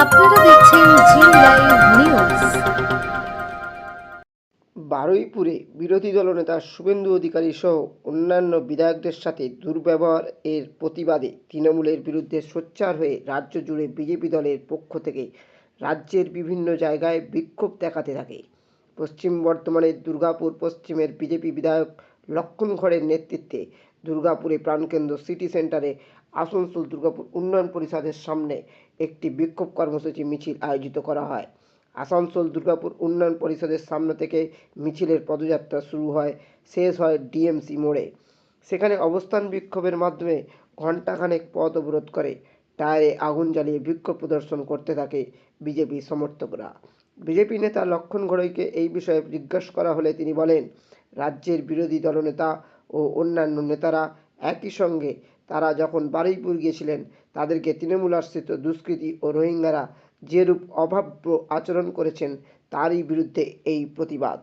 আপনারা দেখছেন জি live news বারুইপুরে বিরোধী দলনেতা শুভেন্দু অধিকারী সহ অন্যান্য বিধায়কদের সাথে দুর্ব্যবহার এর প্রতিবাদে তৃণমূলের বিরুদ্ধে সোচ্চার হয়ে রাজ্য জুড়ে বিজেপি দলের পক্ষ থেকে রাজ্যের বিভিন্ন জায়গায় বিক্ষোভ দেখাতে থাকে। পশ্চিম বর্ধমানের দুর্গাপুর পশ্চিমের বিজেপি বিধায়ক লক্ষণ খড়ের নেতৃত্বে দুর্গাপুরে প্রাণকেন্দ্র সিটি সেন্টারে আসানসোল দুর্গাপুর উন্নয়ন পরিষদের সামনে একটি বিক্ষোভ কর্মসূচি মিছিল আয়োজিত করা হয়। আসানসোল দুর্গাপুর উন্নয়ন পরিষদের সামনে থেকে মিছিলের পদযাত্রা শুরু হয়, শেষ হয় ডিএমসি মোড়ে। সেখানে অবস্থান বিক্ষোভের মাধ্যমে ঘণ্টাখানেক পথ অবরোধ করে, টায়ারে আগুন জ্বালিয়ে বিক্ষোভ প্রদর্শন করতে থাকে বিজেপি সমর্থকরা। বিজেপি নেতা লক্ষণ ঘড়ইকে এই বিষয়ে জিজ্ঞাসা করা হলে তিনি বলেন, রাজ্যের বিরোধী দলনেতা ও অন্যান্য নেতারা একই সঙ্গে তারা যখন বারুইপুর গিয়েছিলেন, তাদেরকে তৃণমূল আশ্রিত দুষ্কৃতী ও রোহিঙ্গারা যেরূপ অভাব্য আচরণ করেছেন, তারই বিরুদ্ধে এই প্রতিবাদ।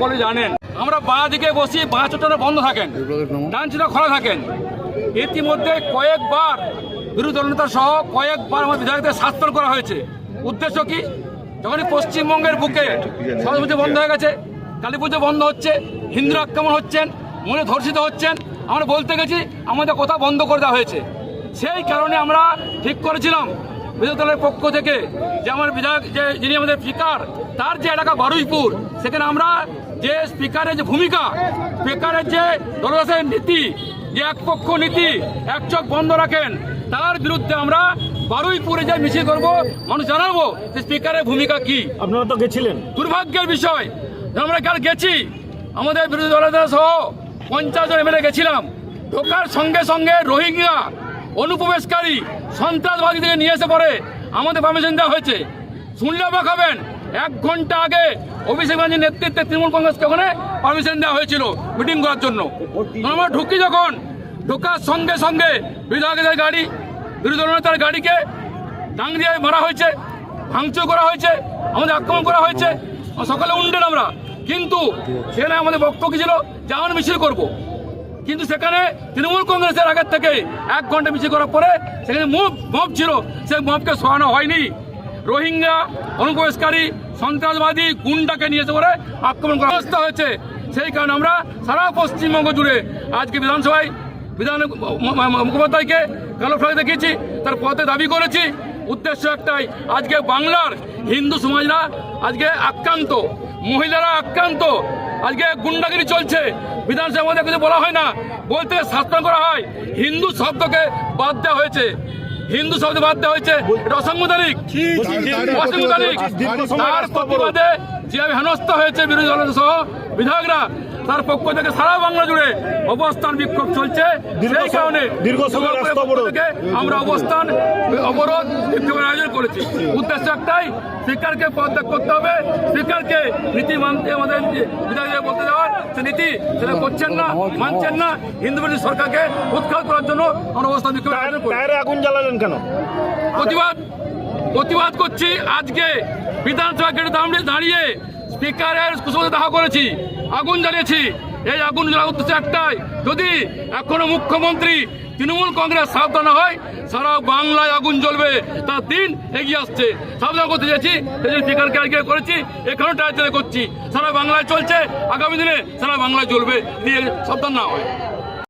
সকলে জানেন। আমরা বাঁ দিকে বসি, বাঁ চোটটা বন্ধ থাকেন। ডান চোটা খোলা থাকেন। ইতিমধ্যে কয়েকবার বিরোধী দলনেতা সহ কয়েকবার আমার বিধায়কদের শাস্ত্র করা হয়েছে। উদ্দেশ্য কি? যখনই পশ্চিমবঙ্গের বুকে সরস্বতী বন্ধ হয়ে গেছে, কালী পুজো বন্ধ হচ্ছে হিন্দু আক্রমণ হচ্ছেন, মনে ধর্ষিত হচ্ছেন, আমরা বলতে গেছি, আমাদের কথা বন্ধ করে দেওয়া হয়েছে। সেই কারণে আমরা ঠিক করেছিলাম বিরোধী দলের পক্ষ থেকে যে আমার বিধায়ক যে যিনি আমাদের স্পিকার তার যে এলাকা বারুইপুর সেখানে আমরা যে স্পিকারের যে ভূমিকা স্পিকারের যে দলদাসের নীতি যে একপক্ষ নীতি এক চোখ বন্ধ রাখেন তার বিরুদ্ধে আমরা বারুইপুরে যে মিছিল করব মানুষ জানাব যে স্পিকারের ভূমিকা কি। আপনারা তো গেছিলেন। দুর্ভাগ্যের বিষয় যে আমরা কাল গেছি আমাদের বিরোধী দলের সহ পঞ্চাশ জন এমএলএ গেছিলাম। ঢোকার সঙ্গে সঙ্গে রোহিঙ্গা অনুপ্রবেশকারী সন্ত্রাসবাদীদের নিয়ে এসে পরে আমাদের পারমিশন দেওয়া হয়েছে। শুনলে অবাক এক ঘণ্টা আগে অভিষেক ব্যানার্জির নেতৃত্বে তৃণমূল কংগ্রেসকে ওখানে পারমিশন দেওয়া হয়েছিল মিটিং করার জন্য। আমরা ঢুকি যখন, ঢোকার সঙ্গে সঙ্গে বিধায়কের গাড়ি, বিরোধী দলনেতার গাড়িকে ডাং দিয়ে মারা হয়েছে, ভাঙচুর করা হয়েছে, আমাদের আক্রমণ করা হয়েছে সকালে উন্ডেন আমরা। কিন্তু সেখানে আমাদের বক্তব্য ছিল? যে আমরা মিছিল করব। কিন্তু সেখানে তৃণমূল কংগ্রেসের আগের থেকে এক ঘণ্টা মিছিল করার পরে সেখানে মুভ মব ছিল। সেই মবকে সরানো হয়নি। রোহিঙ্গা অনুপ্রবেশকারী সন্ত্রাসবাদী গুন্ডাকে নিয়ে এসে করে আক্রমণ করা ব্যবস্থা হয়েছে। সেই কারণে আমরা সারা পশ্চিমবঙ্গ জুড়ে আজকে বিধানসভায় বিধান মুখোপাধ্যায়কে কালো ফ্লাগ দেখিয়েছি, তার পথে দাবি করেছি। উদ্দেশ্য একটাই, আজকে বাংলার হিন্দু সমাজরা আজকে আক্রান্ত। মহিলারা আক্রান্ত। আজকে গুন্ডাগিরি চলছে। বিধানসভা মধ্যে কিছু বলা হয় না। বলতে শাসন করা হয়। হিন্দু শব্দকে বাদ দেওয়া হয়েছে। হিন্দু শব্দ বাদ দেওয়া হয়েছে। এটা অসাংবিধানিক অসাংবিধানিক তার প্রতিবাদে যে হেনস্থ হয়েছে বিরোধী দলের সহ বিধায়করা তার পক্ষ থেকে সারা বাংলা জুড়ে অবস্থান বিক্ষোভ চলছে। সেই কারণে থেকে আমরা অবস্থান অবরোধ বিক্ষোভের আয়োজন করেছি। উদ্দেশ্য একটাই স্পিকারকে পদত্যাগ করতে হবে। স্পিকারকে নীতি মানতে আমাদের বিধায়ক বলতে দেওয়ার সে নীতি সেটা করছেন না মানছেন না। হিন্দু বিরোধী সরকারকে উৎখাত করার জন্য আমরা অবস্থান বিক্ষোভ আয়োজন করি আগুন জ্বালালেন কেন? প্রতিবাদ প্রতিবাদ করছি আজকে বিধানসভা গেটে দাঁড়িয়ে দাঁড়িয়ে স্পিকারের কুসুমতে দেখা করেছি। আগুন জ্বালিয়েছি। এই আগুন জ্বালা উদ্দেশ্য একটাই, যদি এখনও মুখ্যমন্ত্রী তৃণমূল কংগ্রেস সাবধান হয়, সারা বাংলায় আগুন জ্বলবে, তার দিন এগিয়ে আসছে। সাবধান করতে চাইছি এই জন্য আজকে করেছি, এখানেও টায়ার করছি। সারা বাংলায় চলছে, আগামী দিনে সারা বাংলায় চলবে দিয়ে সাবধান না হয়।